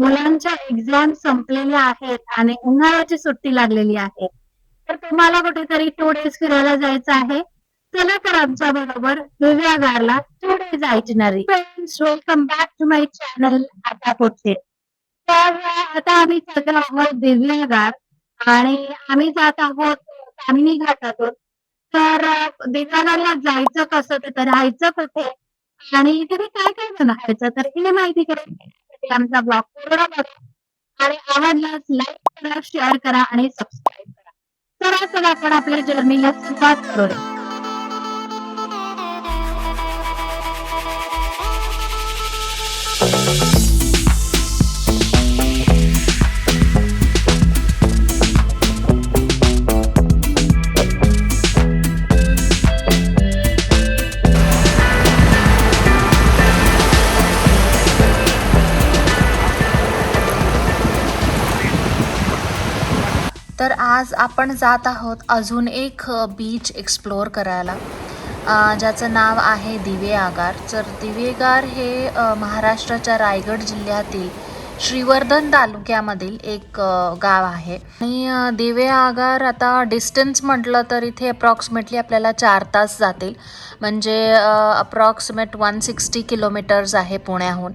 मुलांच्या एक्झाम संपलेल्या आहेत आणि उन्हाळ्याची सुट्टी लागलेली आहे. तर तुम्हाला कुठेतरी टू डेज फिरायला जायचं आहे. चला तर आमच्या बरोबर दिव्यागारला टू डेज आयटनरी नाही welcome back to my channel आता पुढचे. तर आता आम्ही सगळं आहोत दिव्यागार आणि आम्ही जात आहोत कामिनी घाटातून. तर दिव्यागारला जायचं कसं? तिथं राहायचं कुठे? आणि तिथे काय काय बनायचं तर ही माहिती करून साठी आमचा ब्लॉग पूर्ण बघा. आणि आवडलाच लाईक करा शेअर करा आणि सबस्क्राईब करा. तर असं आपण आपल्या जर्नीला सुरुवात करूया. तर आज आपण जात आहोत अजून एक बीच एक्सप्लोअर करायला. ज्याचं नाव आहे दिवे आगार तर दिवेगार हे महाराष्ट्राच्या रायगड जिल्ह्यातील श्रीवर्धन तालुक्यामधील एक गाव आहे. आणि दिवे आगार आता डिस्टन्स म्हटलं तर इथे अप्रॉक्सिमेटली आपल्याला चार तास जातील. म्हणजे अप्रॉक्सिमेट वन सिक्स्टी किलोमीटर्स आहे पुण्याहून.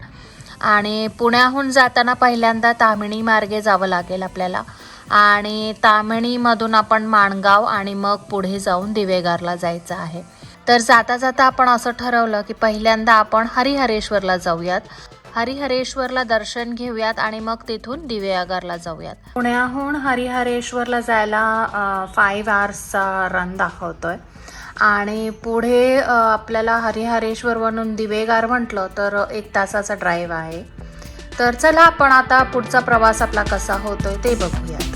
आणि पुण्याहून जाताना पहिल्यांदा तामिणी मार्गे जावं लागेल आपल्याला. आणि तामिणीमधून आपण माणगाव आणि मग पुढे जाऊन दिवेगारला जायचं आहे. तर जाता जाता आपण असं ठरवलं की पहिल्यांदा आपण हरिहरेश्वरला जाऊयात. हरिहरेश्वरला दर्शन घेऊयात आणि मग तिथून दिवेआगारला जाऊयात. पुण्याहून हरिहरेश्वरला जायला फाईव्ह आवर्सचा रन दाखवतोय. आणि पुढे आपल्याला आपल्याला हरिहरेश्वरवरून दिवेगार म्हटलं तर एक तासाचा ड्राईव्ह आहे. तर चला आपण आता पुढचा प्रवास आपला कसा होतोय ते बघूयात.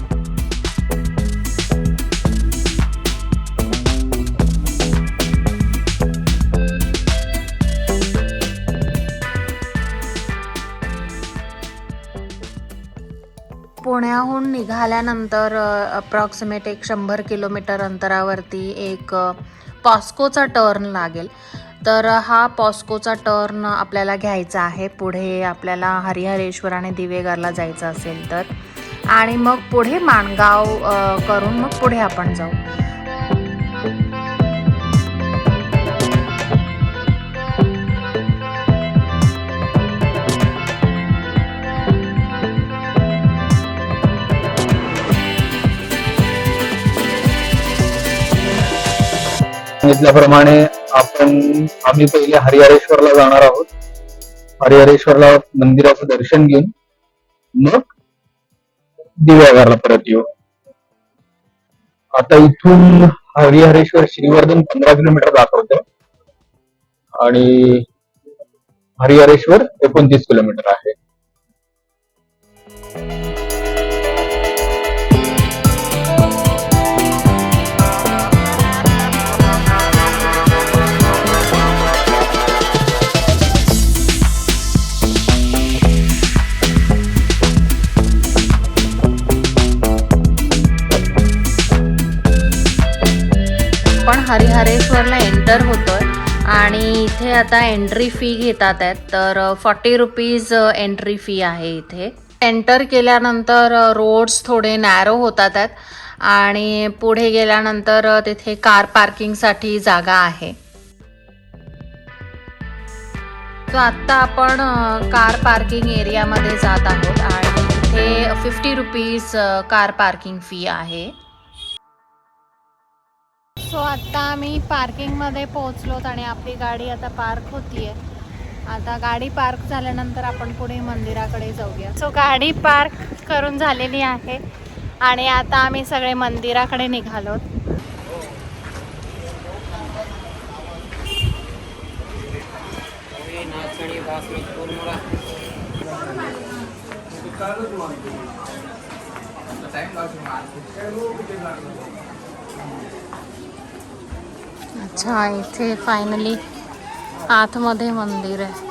पुण्याहून निघाल्यानंतर अप्रॉक्सिमेट एक शंभर किलोमीटर अंतरावरती एक पॉस्कोचा टर्न लागेल. तर हा पॉस्कोचा टर्न आपल्याला घ्यायचा आहे. पुढे आपल्याला हरिहरेश्वर आणि दिवेगारला जायचं असेल तर. आणि मग पुढे माणगाव करून मग पुढे आपण जाऊ. सांगितल्याप्रमाणे आपण आम्ही पहिले हरिहरेश्वरला जाणार आहोत. हरिहरेश्वरला मंदिराचं दर्शन घेऊन मग दिव्यागारला परत येऊ. आता इथून हरिहरेश्वर श्रीवर्धन पंधरा किलोमीटर दाखवतं आणि हरिहरेश्वर एकोणतीस किलोमीटर आहे. आपण हरिहरेश्वरला एंटर होतोय. आणि इथे आता एंट्री फी घेतात आहेत. तर फॉर्टी रुपीज एंट्री फी आहे इथे. एंटर केल्यानंतर रोड्स थोडे नॅरो होतात आहेत. आणि पुढे गेल्यानंतर तिथे कार पार्किंगसाठी जागा आहे. तर आत्ता आपण कार पार्किंग एरियामध्ये जात आहोत. आणि इथे fifty rupees car parking fee आहे. सो आत्ता आम्ही पार्किंगमध्ये पोहोचलोत आणि आपली गाडी आता पार्क होतीये. आता गाडी पार्क झाल्यानंतर आपण पुढे मंदिराकडे जाऊया. सो गाडी पार्क करून झालेली आहे आणि आता आम्ही सगळे मंदिराकडे निघालोत. अच्छा इथे फायनली आतमध्ये मंदिर आहे.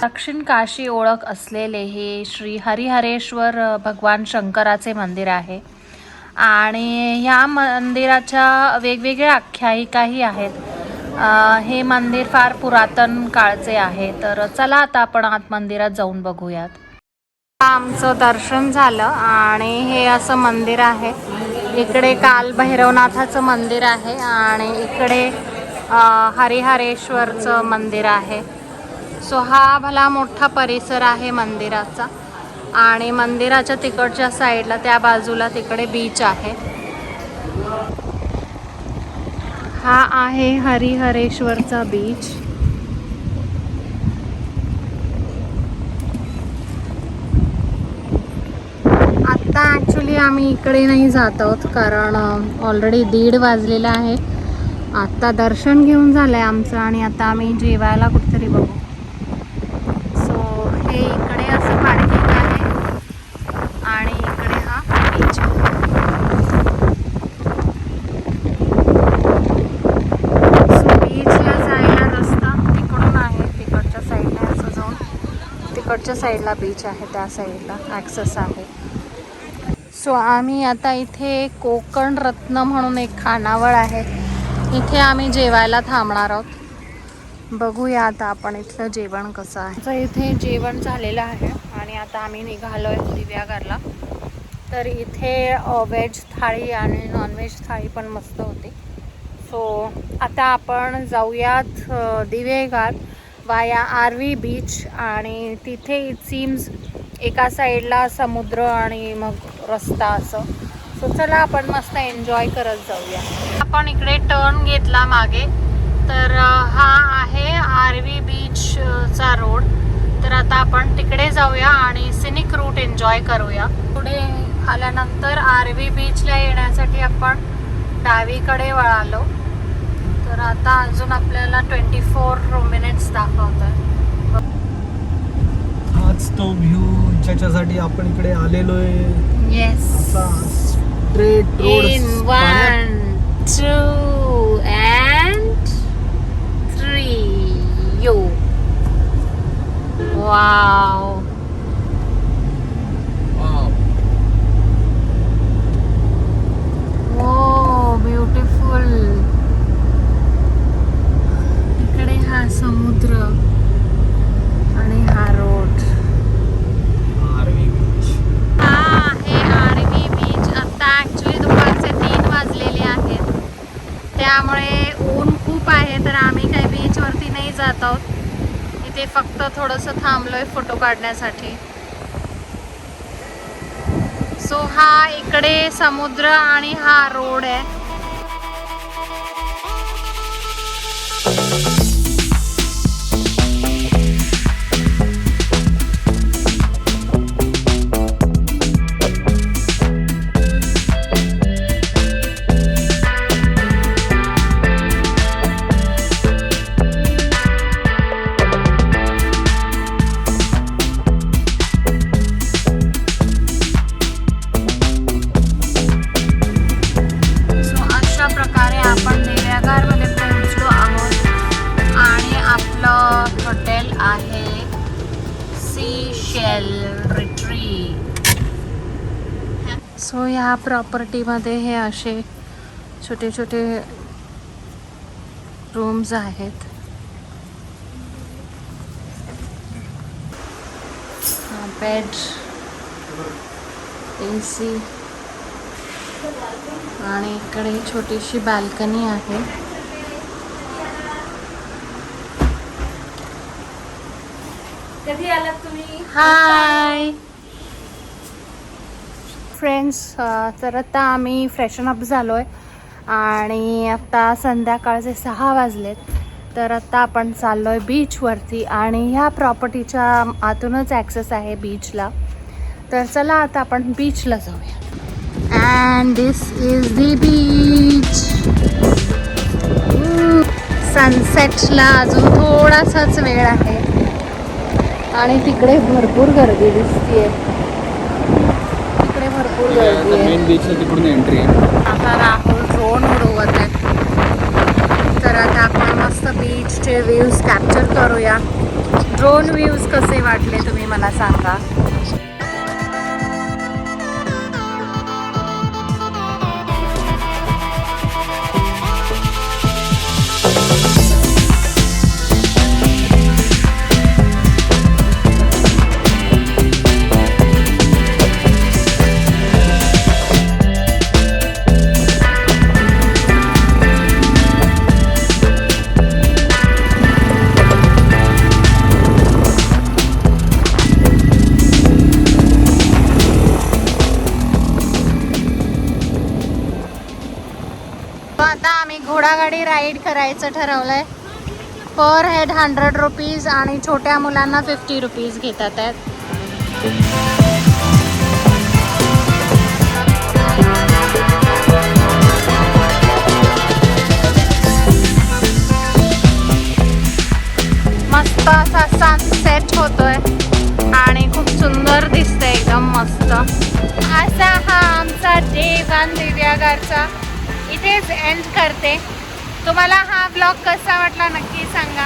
दक्षिण काशी ओळख असलेले हे श्री हरिहरेश्वर भगवान शंकराचे मंदिर आहे. आणि ह्या मंदिराच्या वेगवेगळ्या आख्यायिकाही आहेत. हे मंदिर फार पुरातन काळचे आहे. तर चला आता आपण आत मंदिरात जाऊन बघूयात. आमचं दर्शन झालं आणि हे असं मंदिर आहे. इकडे काल भैरवनाथाचं मंदिर आहे आणि इकडे हरिहरेश्वरचं मंदिर आहे. सो हा भला मोठा परिसर आहे मंदिराचा आणि मंदिराच्या तिकडच्या साईडला त्या बाजूला तिकडे बीच आहे. हा आहे हरिहरेश्वरचा बीच आत्ता ॲक्च्युली आम्ही इकडे नाही जात आहोत कारण ऑलरेडी दीड वाजलेला आहे. आत्ता दर्शन घेऊन झालं आहे आमचं आणि आता आम्ही जेवायला कुठेतरी बघू. सो हे इकडे असं पार्किंग आहे आणि इकडे हा बीच सो बीचला जायला रस्ता तिकडून आहे तिकडच्या साईडला असं जाऊन. तिकडच्या साईडला बीच आहे त्या साईडला ॲक्सेस आहे. सो आम्ही आता इथे कोकण रत्न म्हणून एक खानावळ आहे. इथे आम्ही जेवायला थांबणार आहोत. बघूया आता आपण इथलं जेवण कसं आहे. तर इथे जेवण झालेलं आहे आणि आता आम्ही निघालो आहे दिव्याघरला. तर इथे व्हेज थाळी आणि नॉनव्हेज थाळी पण मस्त होती. सो आता आपण जाऊयात दिवेगार दिवेघाट वाया आरवी बीच आणि तिथे इट सीम्स एका साईडला समुद्र आणि मग रस्ता असं. सो चला आपण मस्त एन्जॉय करत जाऊया. आपण इकडे टर्न घेतला मागे. तर हा आहे आरवी व्ही बीचचा रोड तर आता आपण तिकडे जाऊया आणि सिनिक रूट एन्जॉय करूया. पुढे आल्यानंतर आरवी बीचला येण्यासाठी आपण डावीकडे वळालो. तर आता अजून आपल्याला ट्वेंटी फोर मिनिट्स दाखवत आहे हाच तो व्ह्यू ज्याच्यासाठी आपण इकडे आलेलो आहे Yes. Straight. In one, two, and three. You. Wow. Wow. Oh, beautiful. ते इथे फक्त थोडंसं थांबलोय फोटो काढण्यासाठी. सो हा इकडे समुद्र आणि हा रोड आहे. सी रिट्रीट सो ह्या प्रॉपर्टीमध्ये हे असे छोटे छोटे रूम्स आहेत बेड ए सी आणि इकडे छोटीशी बाल्कनी आहे. कधी आलात तुम्ही? हाय. फ्रेंड्स तर आता आम्ही फ्रेशन अप झालो आहे आणि आता संध्याकाळचे सहा वाजलेत. तर आता आपण चाललो आहे बीचवरती आणि ह्या प्रॉपर्टीच्या आतूनच ॲक्सेस आहे बीचला तर चला आता आपण बीचला जाऊया. And this is the beach सनसेटला अजून थोडासाच वेळ आहे. आणि तिकडे भरपूर गर्दी दिसतीये. तिकडे भरपूर गर्दी आहे. तिकडून एंट्री आहे. आता राहुल ड्रोन उडवत आहेत तर आता आपण मस्त बीचचे व्ह्यूज कॅप्चर करूया. ड्रोन व्ह्यूज कसे वाटले तुम्ही मला सांगा. घोडागाडी राईड करायचं ठरवलंय. पर हेड हंड्रेड रुपीज आणि छोट्या मुलांना फिफ्टी रुपीज घेतात आहेत. मस्त असा सनसेट होतोय आणि खूप सुंदर दिसतंय एकदम मस्त. असा हा आमचा डे वन दिव्यागारचा. इथेच एंड करते. तुम्हाला हा ब्लॉग कसा वाटला नक्की सांगा.